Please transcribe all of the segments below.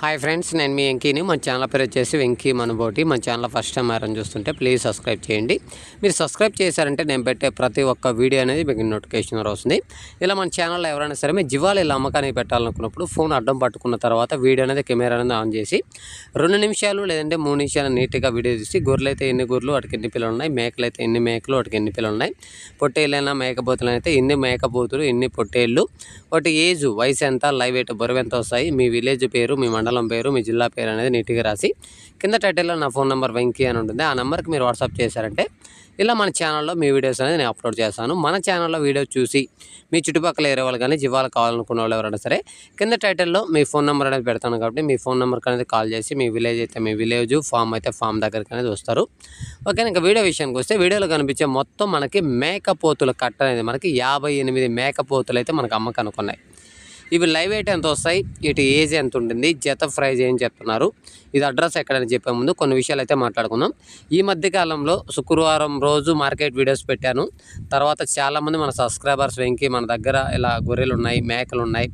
Hi friends నేను మీ వెంకీని. మన channel పేరు వచ్చేసి వెంకీ మనబోటి. మన ఛానల్ ఫస్ట్ టైం ఎవరైనా చూస్తుంటే ప్లీజ్ సబ్స్క్రైబ్ చేయండి. మీరు సబ్స్క్రైబ్ చేశారంటే నేను పెట్టే ప్రతి ఒక్క వీడియో అనేది మీకు నోటిఫికేషన్ వస్తుంది. ఇలా మన ఛానల్లో ఎవరైనా సరే మీ జీవాలు ఇలా అమ్మకానికి పెట్టాలనుకున్నప్పుడు ఫోన్ అడ్డం పట్టుకున్న తర్వాత వీడియో అనేది కెమెరా అనేది ఆన్ చేసి రెండు నిమిషాలు లేదంటే మూడు నిమిషాలు నీట్గా వీడియో తీసి గొర్రెలు అయితే ఎన్ని గొర్రెలు వాటికి ఎన్ని పిల్లలు ఉన్నాయి మేకలు అయితే ఎన్ని మేకలు వాటికి ఎన్ని పిల్లలు ఉన్నాయి పొట్టేళ్ళైనా మేకపోతులు అయితే ఎన్ని మేకపోతులు ఎన్ని పొట్టేళ్ళు వాటి ఏజ్ వయసు ఎంత లైవ్ ఎయిట్ బరువు ఎంత వస్తాయి మీ విలేజ్ పేరు మీ మండలం పేరు మీ జిల్లా పేరు అనేది నీట్గా రాసి కింద టైటిల్లో నా ఫోన్ నెంబర్ వెంకీ అని ఉంటుంది. ఆ నెంబర్కి మీరు వాట్సాప్ చేశారంటే ఇలా మన ఛానల్లో మీ వీడియోస్ అనేది నేను అప్లోడ్ చేస్తాను. మన ఛానల్లో వీడియో చూసి మీ చుట్టుపక్కల ఏరే వాళ్ళు కానీ జీవాలు కావాలనుకున్న వాళ్ళు ఎవరైనా సరే కింద టైటిల్లో మీ ఫోన్ నెంబర్ అనేది పెడతాను కాబట్టి మీ ఫోన్ నెంబర్కి అనేది కాల్ చేసి మీ విలేజ్ అయితే మీ విలేజ్ ఫామ్ అయితే ఫామ్ దగ్గరికి అనేది వస్తారు. ఓకే ఇంకా వీడియో విషయానికి వస్తే వీడియోలో కనిపించే మొత్తం మనకి మేకపోతుల కట్ట అనేది మనకి యాభై ఎనిమిది మేకపోతులు అయితే మనకు అమ్మకానికి ఉన్నాయి ఇవి లైవ్ వెయిట్ ఎంత వస్తాయి? ఇటు ఏజ్ ఎంత ఉంటుంది? జత ప్రైజ్ ఏం చెప్తున్నారు? ఇది అడ్రస్ ఎక్కడని చెప్పే ముందు కొన్ని విషయాలు అయితే మాట్లాడుకుందాం. ఈ మధ్యకాలంలో శుక్రవారం రోజు మార్కెట్ వీడియోస్ పెట్టాను. తర్వాత చాలామంది మన సబ్స్క్రైబర్స్ వెంకి మన దగ్గర ఇలా గొర్రెలు ఉన్నాయి మేకలు ఉన్నాయి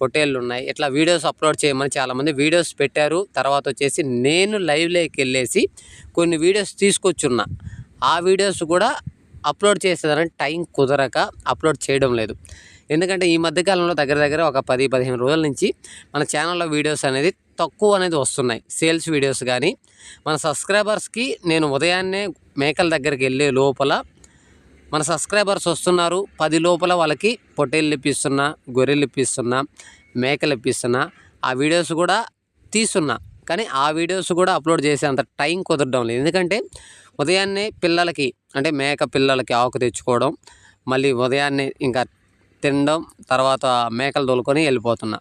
పొట్టేళ్ళు ఉన్నాయి. ఇట్లా వీడియోస్ అప్లోడ్ చేయమని చాలామంది వీడియోస్ పెట్టారు. తర్వాత వచ్చేసి నేను లైవ్లోకి వెళ్ళేసి కొన్ని వీడియోస్ తీసుకొచ్చున్నా. ఆ వీడియోస్ కూడా అప్లోడ్ చేసేదానికి టైం కుదరక అప్లోడ్ చేయడం లేదు. ఎందుకంటే ఈ మధ్యకాలంలో దగ్గర దగ్గర ఒక పది పదిహేను రోజుల నుంచి మన ఛానల్లో వీడియోస్ అనేది తక్కువ అనేది వస్తున్నాయి. సేల్స్ వీడియోస్ కానీ మన సబ్స్క్రైబర్స్కి నేను ఉదయాన్నే మేకల దగ్గరికి వెళ్ళే లోపల మన సబ్స్క్రైబర్స్ వస్తున్నారు. పది లోపల వాళ్ళకి పొట్టేళ్ళు ఇప్పిస్తున్నా గొర్రెలు ఇప్పిస్తున్నా మేకలు ఇప్పిస్తున్నా ఆ వీడియోస్ కూడా తీస్తున్నా. కానీ ఆ వీడియోస్ కూడా అప్లోడ్ చేసే అంత టైం కుదరడం లేదు. ఎందుకంటే ఉదయాన్నే పిల్లలకి అంటే మేక పిల్లలకి ఆకు తెచ్చుకోవడం మళ్ళీ ఉదయాన్నే ఇంకా తినడం తర్వాత మేకలు తోలుకొని వెళ్ళిపోతున్నా.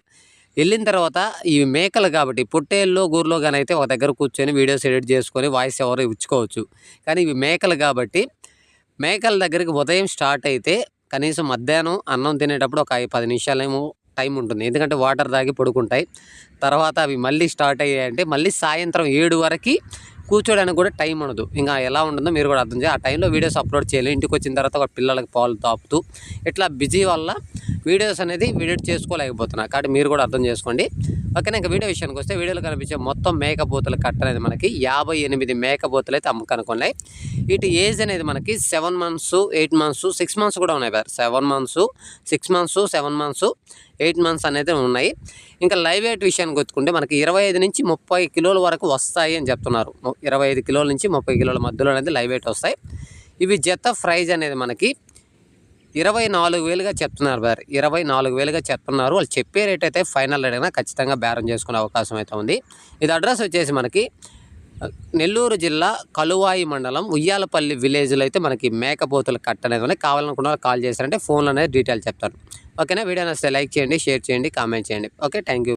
వెళ్ళిన తర్వాత ఈ మేకలు కాబట్టి పొట్టేళ్ళు గూర్లో కానీ అయితే ఒక దగ్గర కూర్చొని వీడియోస్ ఎడిట్ చేసుకొని వాయిస్ ఎవరు ఇచ్చుకోవచ్చు. కానీ ఇవి మేకలు కాబట్టి మేకల దగ్గరికి ఉదయం స్టార్ట్ అయితే కనీసం మధ్యాహ్నం అన్నం తినేటప్పుడు ఒక ఐదు పది నిమిషాలేమో టైం ఉంటుంది. ఎందుకంటే వాటర్ తాగి పడుకుంటాయి. తర్వాత అవి మళ్ళీ స్టార్ట్ అయ్యాయంటే మళ్ళీ సాయంత్రం ఏడు వరకు కూర్చోడానికి కూడా టైం ఉండదు. ఇంకా ఎలా ఉంటుందో మీరు కూడా అర్థం చేయాలి ఆ టైంలో వీడియోస్ అప్లోడ్ చేయాలి. ఇంటికి వచ్చిన తర్వాత పిల్లలకి పాలు తాపుతూ ఇట్లా బిజీ వల్ల వీడియోస్ అనేది ఎడిట్ చేసుకోలేకపోతున్నా. కాబట్టి మీరు కూడా అర్థం చేసుకోండి. ఓకేనా ఇంకా వీడియో విషయానికి వస్తే వీడియోలో కనిపించే మొత్తం మేకపోతుల కట్ట అనేది మనకి యాభై ఎనిమిది మేకపోతులు అయితే అమ్మకనుకున్నాయి. ఇటు ఏజ్ అనేది మనకి seven months eight months six months కూడా ఉన్నాయి sir seven months six months seven months eight months అనేది ఉన్నాయి. ఇంకా లైవ్ వెయిట్ విషయానికి వచ్చుకుంటే మనకి ఇరవై ఐదు నుంచి ముప్పై కిలోల వరకు వస్తాయి అని చెప్తున్నారు. ఇరవై ఐదు కిలోల నుంచి ముప్పై కిలోల మధ్యలో అనేది లైవ్ వెయిట్ వస్తాయి. ఇవి జత ప్రైజ్ అనేది మనకి ఇరవై నాలుగు వేలుగా చెప్తున్నారు బార్ ఇరవై నాలుగు వేలుగా చెప్తున్నారు. వాళ్ళు చెప్పే రేట్ అయితే ఫైనల్ రేట్ అయినా ఖచ్చితంగా బేరం చేసుకునే అవకాశం అయితే ఉంది. ఇది అడ్రస్ వచ్చేసి మనకి నెల్లూరు జిల్లా కలువాయి మండలం ఉయ్యాలపల్లి విలేజ్లో అయితే మనకి మేకపోతుల కట్ట అనేది ఉన్నాయి కావాలనుకున్న వాళ్ళు కాల్ చేశారంటే ఫోన్లో అనేది డీటెయిల్ చెప్తాను ఓకేనా వీడియో నచ్చితే లైక్ చేయండి షేర్ చేయండి కామెంట్ చేయండి. Okay thank you